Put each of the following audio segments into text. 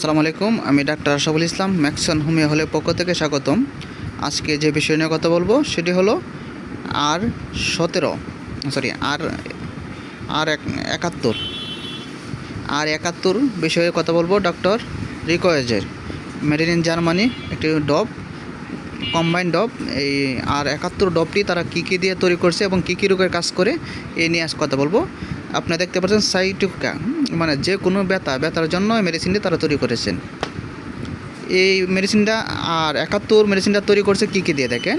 আসসালামু আলাইকুম, আমি doctor Ashaful Islam, Maxon homeo হলের পক্ষ থেকে স্বাগতম। আজকে যে বিষয় নিয়ে কথা বলব সেটি হলো আর সতেরো সরি আর আর এক, একাত্তর। আর একাত্তর বিষয়ে কথা বলব ডক্টর রিকয়েজের। মেড ইন জার্মানি একটি ডব কম্বাইন ডব, এই আর একাত্তর ডবটি তারা কী কী দিয়ে তৈরি করছে এবং কী কী রোগের কাজ করে এই নিয়ে আজ কথা বলব। আপনি দেখতে পাচ্ছেন সাইটুকা। মানে যে কোনো ব্যথা, ব্যথার জন্য মেডিসিনটি তারা তৈরি করেছেন। এই মেডিসিনটা আর একাত্তর মেডিসিনটা তৈরি করছে কী কী দিয়ে দেখেন?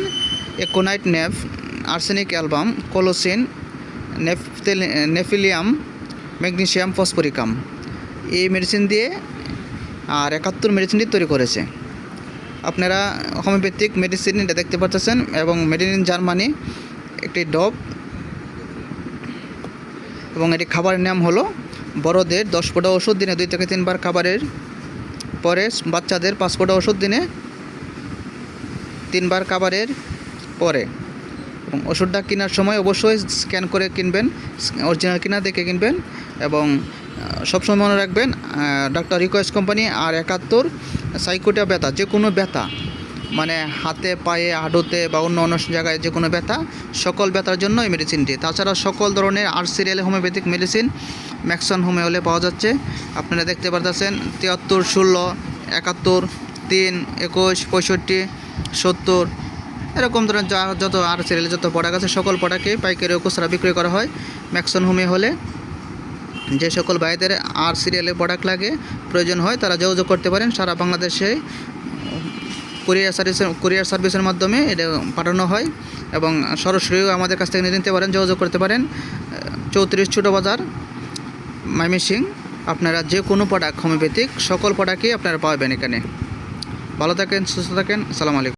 একোনাইট নেফ, আর্সেনিক অ্যালবাম, কোলোসিন নেফতেল নেফিলিয়াম, ম্যাগনেসিয়াম, ফসফরিকাম। এই মেডিসিন দিয়ে আর একাত্তর মেডিসিনটি তৈরি করেছে। আপনারা হোমিওপ্যাথিক মেডিসিন দেখতে পাচ্ছেন এবং মেড ইন জার্মানি একটি ডব এবং এটি খাবারের নাম হলো বড়দের দশ ফোঁটা ওষুধ দিনে দুই থেকে তিনবার খাবারের পরে বাচ্চাদের পাঁচ ফোঁটা ওষুধ দিনে তিনবার খাবারের পরে। এবং ওষুধটা কেনার সময় অবশ্যই স্ক্যান করে কিনবেন, অরিজিনাল কিনা দেখে কিনবেন এবং সবসময় মনে রাখবেন ডাক্তার রিকোয়েস্ট কোম্পানি আর একাত্তর সাইকোটা ব্যথা যে কোনো ব্যথা মানে হাতে, পায়ে, হাঁটুতে বা অন্য অন্য জায়গায় যে কোনো ব্যথা, সকল ব্যথার জন্য এই মেডিসিনটি তাছাড়া সকল ধরনের আর সিরিয়াল হোমিওপ্যাথিক মেডিসিন ম্যাক্সন হোমিওলে পাওয়া যাচ্ছে। আপনারা দেখতে পারতেছেন, তিয়াত্তর, ষোলো, একাত্তর, তিন, একুশ, পঁয়ষট্টি, সত্তর, এরকম ধরনের যা, যত আর সিরিয়ালে যত প্রোডাক্ট আছে, সকল প্রোডাক্টে পাইকারি খুচরা বিক্রয় করা হয় ম্যাক্সন হোমিও হলে। যে সকল ভাইদের আর সিরিয়ালে প্রোডাক্ট লাগে, প্রয়োজন হয়, তারা যোগাযোগ করতে পারেন। সারা বাংলাদেশে কুরিয়ার সার্ভিসের কুরিয়ার সার্ভিসের মাধ্যমে এটা পাঠানো হয় এবং সরাসরিও আমাদের কাছ থেকে নিয়ে নিতে পারেন, যোগাযোগ করতে পারেন। চৌত্রিশ ছোট বাজার মাইমিসিং আপনারা যে কোনো প্রোডাক্ট হোমিওপ্যাথিক সকল প্রোডাক্টই আপনারা পাবেন এখানে। ভালো থাকেন, সুস্থ থাকেন, সালাম আলাইকুম।